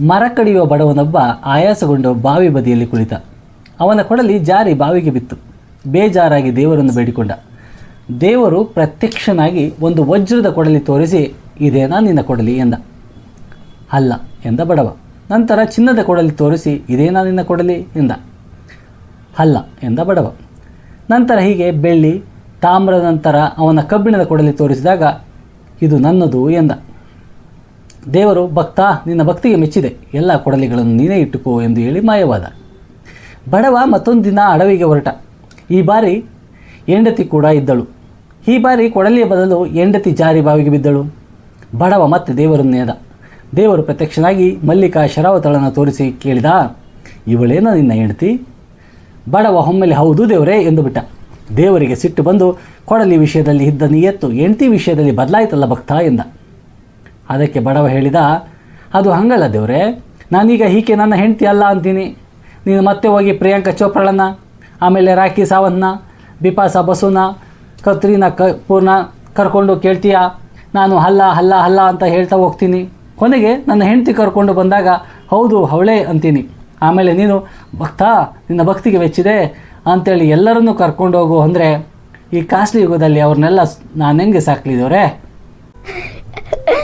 ಮರ ಕಡಿಯುವ ಬಡವನೊಬ್ಬ ಆಯಾಸಗೊಂಡು ಬಾವಿ ಬದಿಯಲ್ಲಿ ಕುಳಿತ. ಅವನ ಕೊಡಲಿ ಜಾರಿ ಬಾವಿಗೆ ಬಿತ್ತು. ಬೇಜಾರಾಗಿ ದೇವರನ್ನು ಬೇಡಿಕೊಂಡ. ದೇವರು ಪ್ರತ್ಯಕ್ಷನಾಗಿ ಒಂದು ವಜ್ರದ ಕೊಡಲಿ ತೋರಿಸಿ, ಇದೇನಾ ನಿನ್ನ ಕೊಡಲಿ? ಎಂದ. ಅಲ್ಲ, ಎಂದ ಬಡವ. ನಂತರ, ಚಿನ್ನದ ಕೊಡಲಿ ತೋರಿಸಿ, ಇದೇನಾ ನಿನ್ನ ಕೊಡಲಿ? ಎಂದ. ಅಲ್ಲ, ಎಂದ ಬಡವ. ನಂತರ, ಹೀಗೆ ಬೆಳ್ಳಿ, ತಾಮ್ರದ ನಂತರ ಅವನ ಕಬ್ಬಿಣದ ಕೊಡಲಿ ತೋರಿಸಿದಾಗ, ಇದು ನನ್ನದು, ಎಂದ. ದೇವರು ಭಕ್ತ, ನಿನ್ನ ಭಕ್ತಿಗೆ ಮೆಚ್ಚಿದೆ. ಎಲ್ಲ ಕೊಡಲಿಗಳನ್ನು ನೀನೇ ಇಟ್ಟುಕೋ ಎಂದು ಹೇಳಿ ಮಾಯವಾದ. ಬಡವ ಮತ್ತೊಂದು ದಿನ ಅಡವಿಗೆ ಹೊರಟ. ಈ ಬಾರಿ ಹೆಂಡತಿ ಕೂಡ ಇದ್ದಳು. ಈ ಬಾರಿ ಕೊಡಲಿಯ ಬದಲು ಹೆಂಡತಿ ಜಾರಿ ಬಾವಿಗೆ ಬಿದ್ದಳು. ಬಡವ ಮತ್ತೆ ದೇವರನ್ನೇದ ದೇವರು ಪ್ರತ್ಯಕ್ಷನಾಗಿ ಮಲ್ಲಿಕಾ ಶರಾವತಳನ್ನು ತೋರಿಸಿ ಕೇಳಿದ, ಇವಳೇನ ನಿನ್ನ ಹೆಂಡತಿ? ಬಡವ ಒಮ್ಮೆಲೆ ಹೌದು ದೇವರೇ ಎಂದು ಬಿಟ್ಟ. ದೇವರಿಗೆ ಸಿಟ್ಟು ಬಂದು ಕೊಡಲಿ ವಿಷಯದಲ್ಲಿ ಇದ್ದ ನೀ ಎತ್ತು ಹೆಂಡತಿ ವಿಷಯದಲ್ಲಿ ಬದಲಾಯಿತಲ್ಲ ಭಕ್ತ ಎಂದ. ಅದಕ್ಕೆ ಬಡವ ಹೇಳಿದ, ಅದು ಹಂಗಲ್ಲ ದೇವ್ರೆ, ನಾನೀಗ ಹೀಗೆ ನನ್ನ ಹೆಂಡತಿ ಅಲ್ಲ ಅಂತೀನಿ. ನೀನು ಮತ್ತೆ ಹೋಗಿ ಪ್ರಿಯಾಂಕಾ ಚೋಪ್ರಾಳನ್ನ, ಆಮೇಲೆ ರಾಖಿ ಸಾವಂತ್ನ, ಬಿಪಾಸ ಬಸುನ ಕ, ಪೂರ್ಣ ಕರ್ಕೊಂಡು ಕೇಳ್ತೀಯ? ನಾನು ಹಲ್ಲ ಹಲ್ಲ ಹಲ್ಲ ಅಂತ ಹೇಳ್ತಾ ಹೋಗ್ತೀನಿ. ಕೊನೆಗೆ ನನ್ನ ಹೆಂಡತಿ ಕರ್ಕೊಂಡು ಬಂದಾಗ, ಹೌದು, ಅವಳೇ ಅಂತೀನಿ. ಆಮೇಲೆ ನೀನು, ಭಕ್ತ, ನಿನ್ನ ಭಕ್ತಿಗೆ ವೆಚ್ಚಿದೆ ಅಂತೇಳಿ ಎಲ್ಲರನ್ನೂ ಕರ್ಕೊಂಡು ಹೋಗು ಅಂದರೆ, ಈ ಕಾಸ್ಟ್ಲಿ ಯುಗದಲ್ಲಿ ಅವ್ರನ್ನೆಲ್ಲ ನಾನು ಹೆಂಗೆ ಸಾಕ್ಲಿದವ್ರೆ